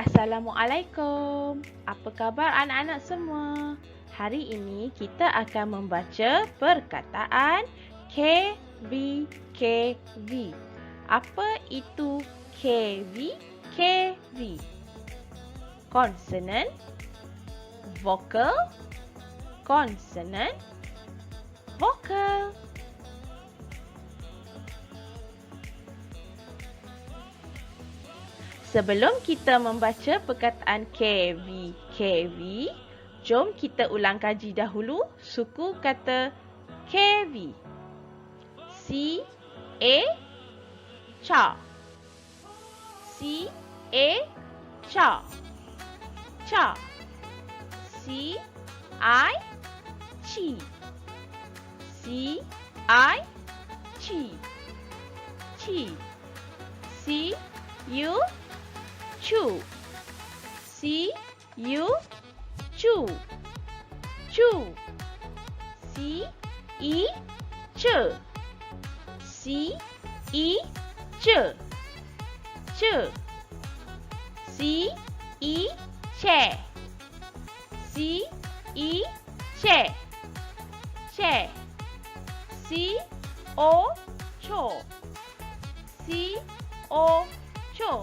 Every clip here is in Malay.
Assalamualaikum. Apa khabar anak-anak semua? Hari ini kita akan membaca perkataan KV KV. Apa itu KV KV? Consonant, vocal, consonant, Sebelum kita membaca perkataan KV, KV, jom kita ulang kaji dahulu suku kata KV. C, A, cha. C, A, cha. Cha. C, I, chi. C, I, chi. Chi. C, U, chew. C U chew. Chew. C E ch. C E ch. Ch. C E che. C E che. Che. C O cho. C O cho.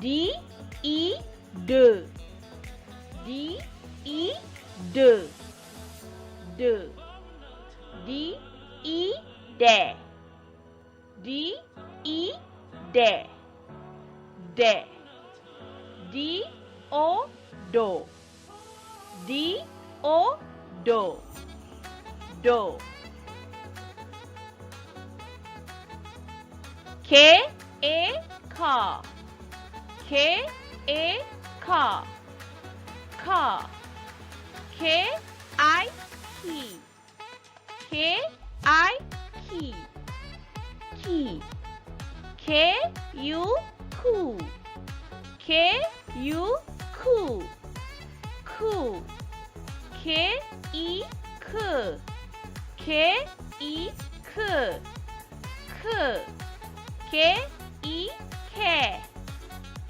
D E D. D E D. D. D E D. O do D O do do K A car 개, 에, 커. 커. 개, 아이, 키. 개, 아이, 키. 키. 개, 유, 쿠. 개, 유, 쿠. 쿠. 개, 이, 크. 개, 이, 크. 크. 개, 이, 캐.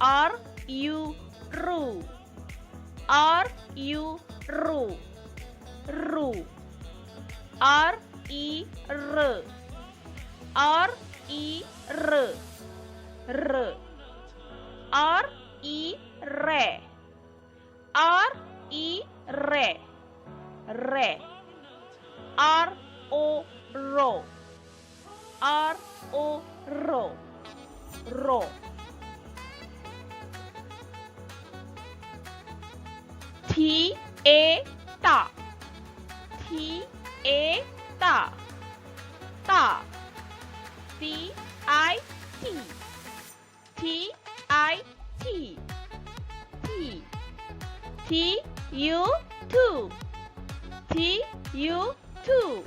R U ru? R U ru? Ru. R? E R? R. E R? R? R. E R E Ta T A ta ta T I T T I T T T U two T U two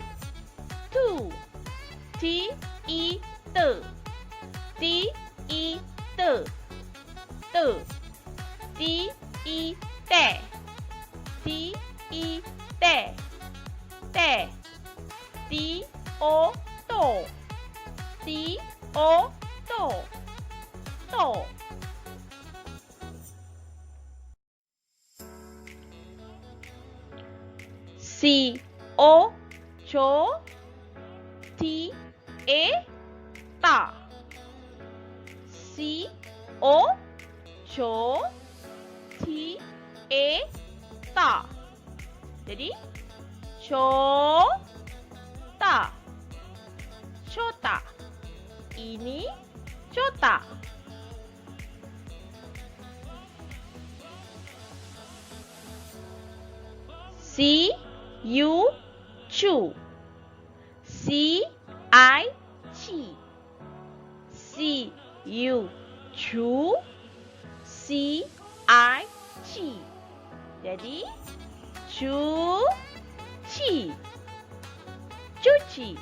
two T E t T E t t T E T 一贝贝，d o 豆，d o 豆豆。C O 球，T A 大，C O 球，T A 大。C, o, 球, T, A, 大 것들이 쇼다 쇼다 이니 쇼다 C U 추 C I T C U 추 C I T Ready? Chu chi. Cuci.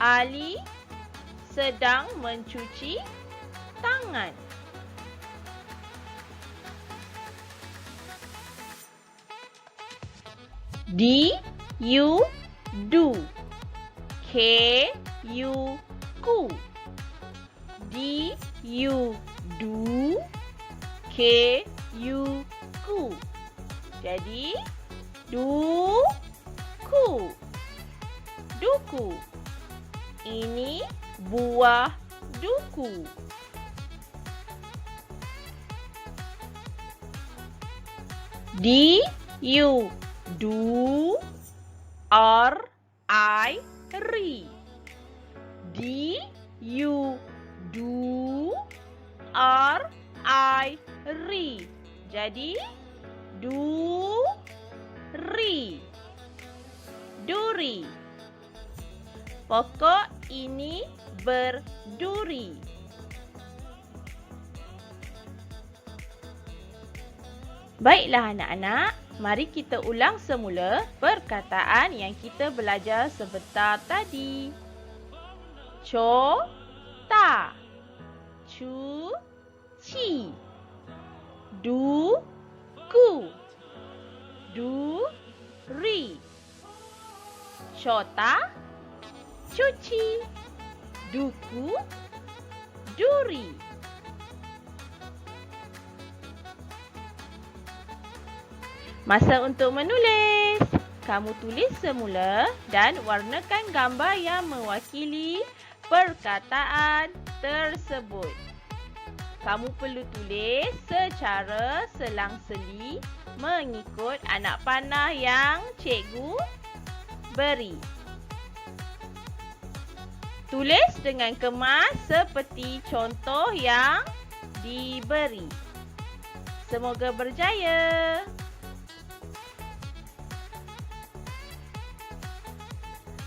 Ali sedang mencuci tangan. D U do K U ku D U do K U ku Jadi du ku duku. Ini buah duku. D U do R. I. Ri. D U do R. I. Ri. Jadi du ri duri. Pokok ini berduri. Baiklah anak-anak, mari kita ulang semula perkataan yang kita belajar sebentar tadi. Cho, ta, chu, chi, du, ku, du, ri. Chota, cuci, duku, duri. Masa untuk menulis. Kamu tulis semula dan warnakan gambar yang mewakili perkataan tersebut. Kamu perlu tulis secara selang-seli mengikut anak panah yang cikgu beri. Tulis dengan kemas seperti contoh yang diberi. Semoga berjaya.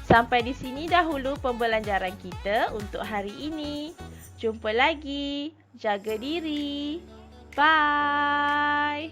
Sampai di sini dahulu pembelajaran kita untuk hari ini. Jumpa lagi jaga diri. Bye.